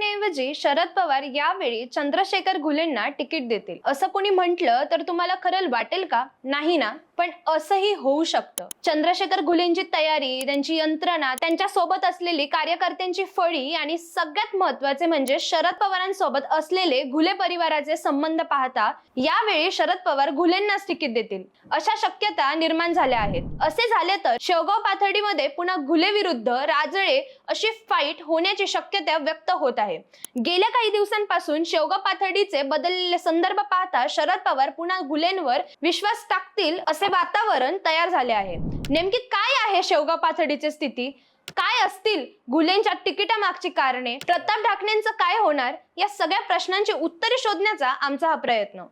ढाकणेऐवजी शरद पवार यावेळी चंद्रशेखर घुलेंना तिकीट देतील. असं कोणी म्हटलं तर तुम्हाला खरं वाटेल का? नाही ना? पण असंही होऊ शकतं. चंद्रशेखर घुलेंची तयारी त्यांची यंत्रणा त्यांच्यासोबत असलेली कार्यकर्त्यांची फळी आणि सगळ्यात महत्त्वाचे म्हणजे शरद पवारांसोबत असलेले घुले परिवाराचे संबंध पाहता यावेळी शरद पवार घुलेंनाच तिकीट देतील. अशा शक्यता निर्माण झाल्या आहेत. असे झाले तर शेवगाव पाथर्डीमध्ये पुन्हा घुले विरुद्ध राजळे अशी फाईट होण्याची शक्यता व्यक्त होत आहे. गेल्या काही दिवसांपासून शेवगाव पाथर्डीचे बदललेले संदर्भ पाहता शरद पवार पुन्हा घुलेंवर विश्वास टाकतील असे वातावरण तयार झाले आहे. नेमकी काय आहे शेवगाव पाचडीची स्थिती? काय असतील गुलेंच्या तिकिटामागची कारणे? प्रताप ढाकणेंचं काय होणार? या सगळ्या प्रश्नांची उत्तरे शोधण्याचा आमचा हा प्रयत्न.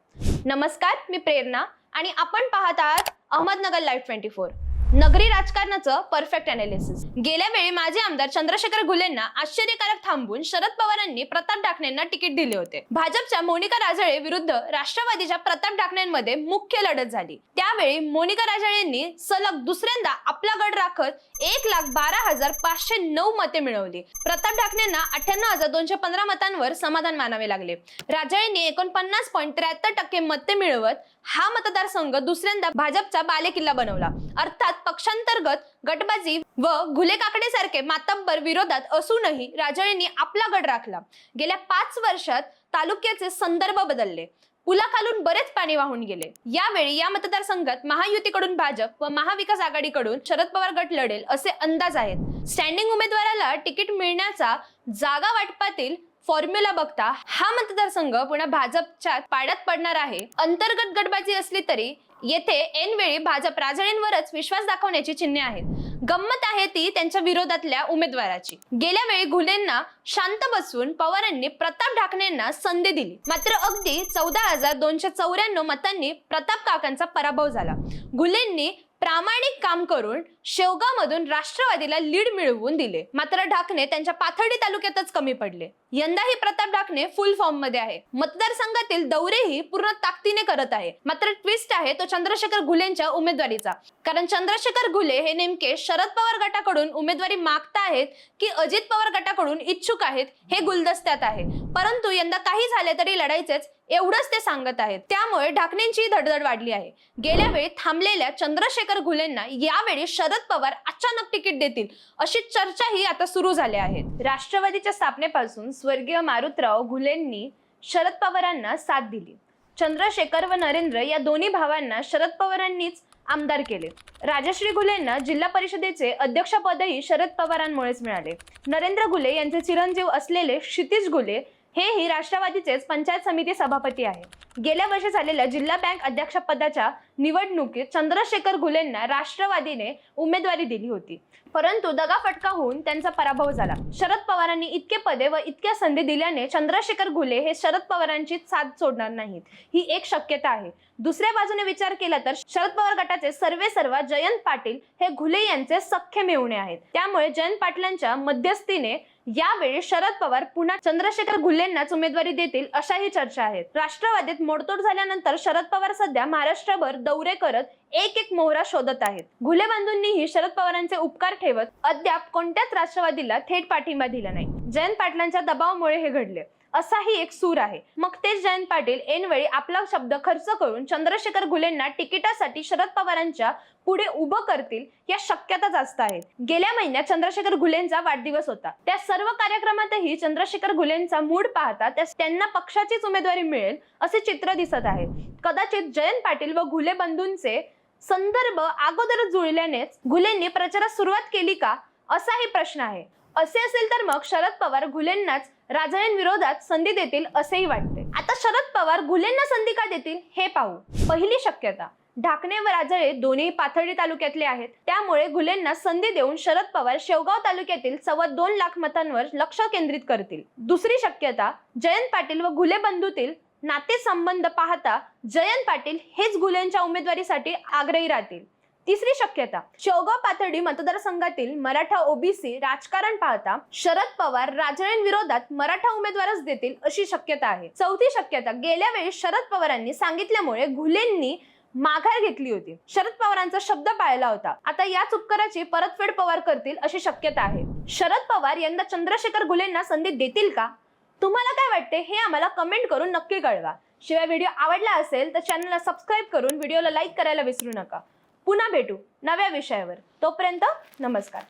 नमस्कार मी प्रेरणा आणि आपण पाहत आहात अहमदनगर लाईव्ह ट्वेंटी फोर नगरी राजकारणाचं परफेक्ट अनालिसिस गेल्या वेळी माजी आमदार चंद्रशेखर गुलेंना आश्चर्यकारक थांबून शरद पवारांनी प्रताप ढाकणेंना तिकीट दिले होते. भाजपच्या मोनिका राजळे विरुद्ध राष्ट्रवादीच्या प्रताप ढाकणेंमध्ये मुख्य लढत झाली. त्यावेळी मोनिका राजळेंनी सलग दुसऱ्यांदा आपला गड राखत एक लाख बारा हजार पाचशे नऊ मते मिळवली. प्रताप ढाकणेंना अठ्ठ्याण्णव हजार दोनशे पंधरा मतांवर समाधान मानावे लागले. राजळेंनी एकोणपन्नास पॉईंट त्र्याहत्तर टक्के मते मिळवत हा मतदारसंघ दुसऱ्यांदा भाजपचा बालेकिल्ला बनवला. अर्थात पक्षांतर्गत गटबाजी व घुलेकाकडे सारखे मातब्बर विरोधात असूनही राजळेंनी आपला गड राखला. गेल्या पाच वर्षात तालुक्याचे संदर्भ बदलले. पुलाखालून बरेच पाणी वाहून गेले. यावेळी या, या मतदारसंघात महायुतीकडून भाजप व महाविकास आघाडीकडून शरद पवार गट लढेल असे अंदाज आहेत. स्टँडिंग उमेदवाराला तिकीट मिळण्याचा जागा वाटपातील फॉर्म्युला बघता हा मतदारसंघ पुन्हा भाजपच्या पाड्यात पडणार आहे. अंतर्गत गटबाजी असली तरी येथे ऐनवेळी भाजप राजळेंवरच विश्वास दाखवण्याची चिन्हे आहेत. गंमत आहे ती त्यांच्या विरोधातल्या उमेदवाराची. गेल्या वेळी घुलेंना शांत बसवून पवारांनी प्रताप ढाकणेंना संधी दिली. मात्र अगदी चौदा हजार दोनशे चौऱ्याण्णव मतांनी प्रताप काकांचा पराभव झाला. घुलेंनी प्रामाणिक काम करून शेवगावमधून राष्ट्रवादीला लीड मिळवून दिले. मात्र ढाकणे त्यांच्या पाथर्डी तालुक्यातच कमी पडले. यंदाही प्रताप ढाकणे फुल फॉर्ममध्ये आहे. मतदारसंघातील दौरेही पूर्ण ताकदीने करत आहे. मात्र ट्विस्ट आहे तो चंद्रशेखर घुलेंच्या उमेदवारीचा. कारण चंद्रशेखर घुले हे नेमके शरद पवार गटाकडून उमेदवारी मागता आहेत की अजित पवार गटाकडून इच्छुक आहेत हे गुलदस्त्यात आहे. परंतु यंदा काही झाले तरी लढायचेच एवढंच ते सांगत आहेत. त्यामुळे ढाकणेंची धडधड वाढली आहे. गेल्या वेळी थांबलेल्या चंद्रशेखर घुलेंना यावेळी शरद पवार अचानक तिकीट देतील अशी चर्चाही आता सुरू झाल्या आहेत. राष्ट्रवादीच्या स्थापनेपासून स्वर्गीय मारुतराव घुलेंनी शरद पवारांना साथ दिली. चंद्रशेखर व नरेंद्र या दोन्ही भावांना शरद पवारांनीच आमदार केले. राजश्री घुलेंना जिल्हा परिषदेचे अध्यक्षपदही शरद पवारांमुळेच मिळाले. नरेंद्र घुले यांचे चिरंजीव असलेले क्षितिज घुले हेही राष्ट्रवादीचेच पंचायत समिती सभापती आहे. गेल्या वर्षी झालेल्या जिल्हा बँक अध्यक्षपदाच्या निवडणुकीत चंद्रशेखर घुलेंना राष्ट्रवादीने उमेदवारी दिली होती. परंतु दगाफटका होऊन त्यांचा पराभव झाला. शरद पवारांनी इतके पदे व इतक्या संधी दिल्याने चंद्रशेखर घुले हे शरद पवारांची साथ सोडणार नाहीत. ही एक शक्यता आहे. दुसऱ्या बाजूने विचार केला तर शरद पवार गटाचे सर्वे सर्वा जयंत पाटील हे घुले यांचे सख्खे मिळवणे आहेत. त्यामुळे जयंत पाटलांच्या मध्यस्थीने यावेळी शरद पवार पुन्हा चंद्रशेखर घुलेंनाच उमेदवारी देतील अशाही चर्चा आहेत. राष्ट्रवादीत मोडतोड झाल्यानंतर शरद पवार सध्या महाराष्ट्रभर दौरे करत एक एक मोहरा शोधत आहेत. घुले बंधूंनीही शरद पवारांचे उपकार ठेवत अद्याप कोणत्याच राष्ट्रवादीला थेट पाठिंबा दिला नाही. जयंत पाटलांच्या दबावामुळे हे घडले. असाही एक सूर आहे. मग तेच जयंत पाटील ऐनवेळी आपला शब्द खर्च करून चंद्रशेखर घुलेंना तिकिटासाठी शरद पवारांच्या पुढे उभं करतील या शक्यता जास्त आहेत. गेल्या महिन्यात चंद्रशेखर घुलेंचा वाढदिवस होता. त्या सर्व कार्यक्रमातही चंद्रशेखर घुलेंचा मूड पाहता त्यांना पक्षाचीच उमेदवारी मिळेल असे चित्र दिसत आहे. कदाचित जयंत पाटील व घुले बंधूंचे संदर्भ अगोदरच जुळल्यानेच घुलेंनी प्रचारात सुरुवात केली का असाही प्रश्न आहे. असे असेल तर मग शरद पवार घुलेंनाच राजळेंविरोधात संधी देतील असेही वाटते. आता शरद पवार घुलेंना संधी का देतील हे पाहू. पहिली शक्यता ढाकणे व राजळे दोन्ही पाथर्डी तालुक्यातले आहेत. त्यामुळे घुलेंना संधी देऊन शरद पवार शेवगाव तालुक्यातील सव्वा दोन लाख मतांवर लक्ष केंद्रित करतील. दुसरी शक्यता जयंत पाटील व घुले बंधूतील नाते संबंध पाहता जयंत पाटील हेच घुलेंच्या उमेदवारीसाठी आग्रही राहतील. तिसरी शक्यता. शेवगाव पाथर्डी मतदारसंघातील मराठा ओबीसी राजकारण पाहता शरद पवार राजळेंविरोधात मराठा उमेदवारच देतील अशी शक्यता आहे. चौथी शक्यता गेल्या वेळी शरद पवारांनी सांगितल्यामुळे घुलेंनी माघार घेतली होती. शरद पवारांचा शब्द पाळला होता. आता याच उपकाराची परतफेड पवार करतील अशी शक्यता आहे. शरद पवार यंदा चंद्रशेखर घुलेंना संधी देतील का? तुम्हाला काय वाटते हे आम्हाला कमेंट करून नक्की कळवा. शिवाय व्हिडिओ आवडला असेल तर चॅनलला सबस्क्राईब करून व्हिडिओला लाईक करायला विसरू नका. पुन्हा भेटू नव्या विषयावर. तोपर्यंत नमस्कार.